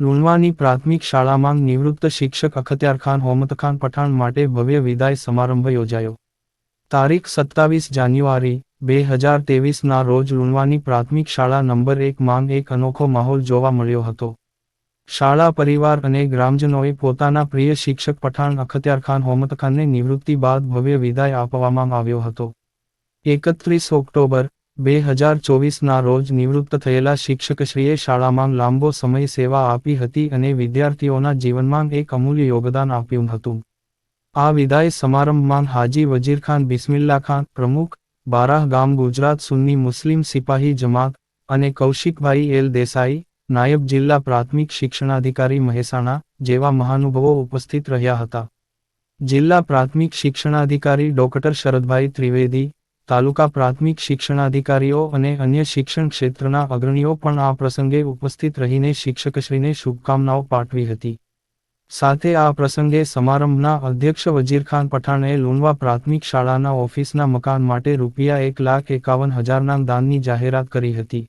લુણવાની પ્રાથમિક શાળામાં નિવૃત્ત શિક્ષક અખત્યારખાન હોમતખાન પઠાણ માટે ભવ્ય વિદાય સમારંભ યોજાયો. તારીખ સત્તાવીસ જાન્યુઆરી, બે હજાર તેવીસના રોજ લુણવાની પ્રાથમિક શાળા નંબર એક માંગ એક અનોખો માહોલ જોવા મળ્યો હતો. શાળા પરિવાર અને ગ્રામજનોએ પોતાના પ્રિય શિક્ષક પઠાણ અખત્યારખાન હોમતખાનને નિવૃત્તિ બાદ ભવ્ય વિદાય આપવામાં આવ્યો હતો. એકત્રીસ ઓક્ટોબર બે હજાર ચોવીસના રોજ નિવૃત્ત થયેલા શિક્ષકશ્રીએ શાળામાં લાંબો સમય સેવા આપી હતી અને વિદ્યાર્થીઓના જીવનમાં એક અમૂલ્ય યોગદાન આપ્યું હતું. આ વિદાય સમારંભમાં હાજી વજીર ખાન બિસ્મિલ્લા ખાન પ્રમુખ, બારાહ ગામ ગુજરાત સુન્ની મુસ્લિમ સિપાહી જમાત અને કૌશિકભાઈ એલ દેસાઈ, નાયબ જિલ્લા પ્રાથમિક શિક્ષણાધિકારી મહેસાણા જેવા મહાનુભાવો ઉપસ્થિત રહ્યા હતા. જિલ્લા પ્રાથમિક શિક્ષણાધિકારી ડોક્ટર શરદભાઈ ત્રિવેદી તાલુકા પ્રાથમિક શિક્ષણાધિકારીઓ અને અન્ય શિક્ષણ ક્ષેત્રના અગ્રણીઓ પણ આ પ્રસંગે ઉપસ્થિત રહીને શિક્ષકશ્રીને શુભકામનાઓ પાઠવી હતી. સાથે આ પ્રસંગે સમારંભના અધ્યક્ષ વજીરખાન પઠાણે લુણવા પ્રાથમિક શાળાના ઓફિસના મકાન માટે રૂપિયા એક લાખ એકાવન હજારના દાનની જાહેરાત કરી હતી.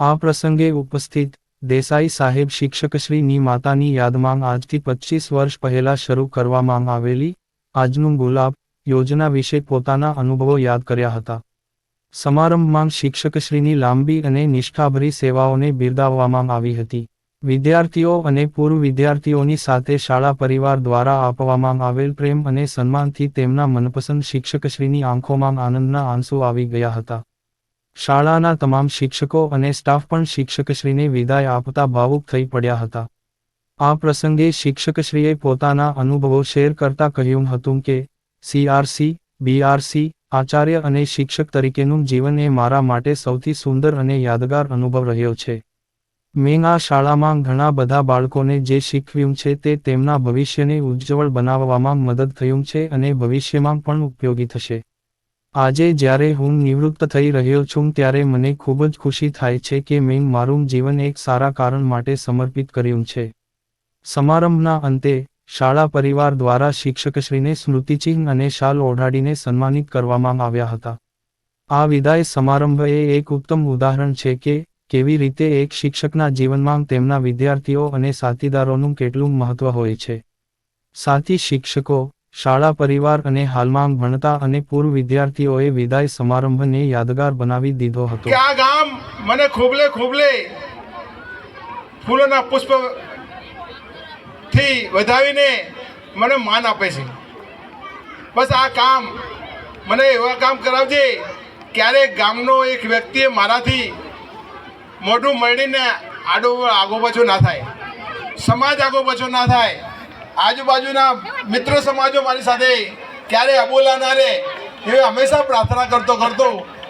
આ પ્રસંગે ઉપસ્થિત દેસાઈ સાહેબ શિક્ષકશ્રીની માતાની યાદમાં આજથી પચીસ વર્ષ પહેલા શરૂ કરવામાં આવેલી. આજનું ગુલાબ યોજના વિશે પોતાના અનુભવો યાદ કર્યા હતા. સમારંભમાં શિક્ષકશ્રીની લાંબી અને નિષ્ઠાભરી સેવાઓને બિરદાવવામાં આવી હતી. વિદ્યાર્થીઓ અને પૂર્વ વિદ્યાર્થીઓની સાથે શાળા પરિવાર દ્વારા આપવામાં આવેલ પ્રેમ અને સન્માનથી તેમના મનપસંદ શિક્ષકશ્રીની આંખોમાં આનંદના આંસુ આવી ગયા હતા. શાળાના તમામ શિક્ષકો અને સ્ટાફ પણ શિક્ષકશ્રીને વિદાય આપતા ભાવુક થઈ પડ્યા હતા. આ પ્રસંગે શિક્ષકશ્રીએ પોતાના અનુભવો શેર કરતા કહ્યું હતું કે સીઆરસી બીઆરસી આચાર્ય અને શિક્ષક તરીકેનું જીવન એ મારા માટે સૌથી સુંદર અને યાદગાર અનુભવ રહ્યો છે. મેં આ શાળામાં ઘણા બધા બાળકોને જે શીખવ્યું છે તે તેમના ભવિષ્યને ઉજ્જવળ બનાવવામાં મદદ થયું છે અને ભવિષ્યમાં પણ ઉપયોગી થશે. આજે જ્યારે હું નિવૃત્ત થઈ રહ્યો છું ત્યારે મને ખૂબ જ ખુશી થાય છે કે મેં મારું જીવન એક સારા કારણ માટે સમર્પિત કર્યું છે. સમારંભના અંતે શાળા પરિવાર દ્વારા શિક્ષકશ્રીને સ્મૃતિચિહ્ન અને શાલ ઓઢાડીને સન્માનિત કરવામાં આવ્યા હતા. આ વિદાય સમારંભ એ એક ઉત્તમ ઉદાહરણ છે કે, કેવી રીતે એક શિક્ષકના જીવનમાં તેમના વિદ્યાર્થીઓ અને સાથીદારોનું કેટલું મહત્વ હોય છે. સાથી શિક્ષકો, શાળા પરિવાર અને હાલમાં ભણતા અને પૂર્વ વિદ્યાર્થીઓએ વિદાય સમારંભને યાદગાર બનાવી દીધો હતો. આ ગામ મને ખોબલે ખોબલે ફૂલોના પુષ્પ થી વધાવીને મને માન આપે છે. બસ આ કામ મને એવા કામ કરાવજે ક્યારેક ગામનો એક વ્યક્તિએ મારાથી મોઢું મળીને આડો આગો પાછો ના થાય. સમાજ આગો પાછો ના થાય. આજુબાજુના મિત્ર સમાજો મારી સાથે ક્યારે અબોલા ના રહે એ હંમેશા પ્રાર્થના કરતો કરતો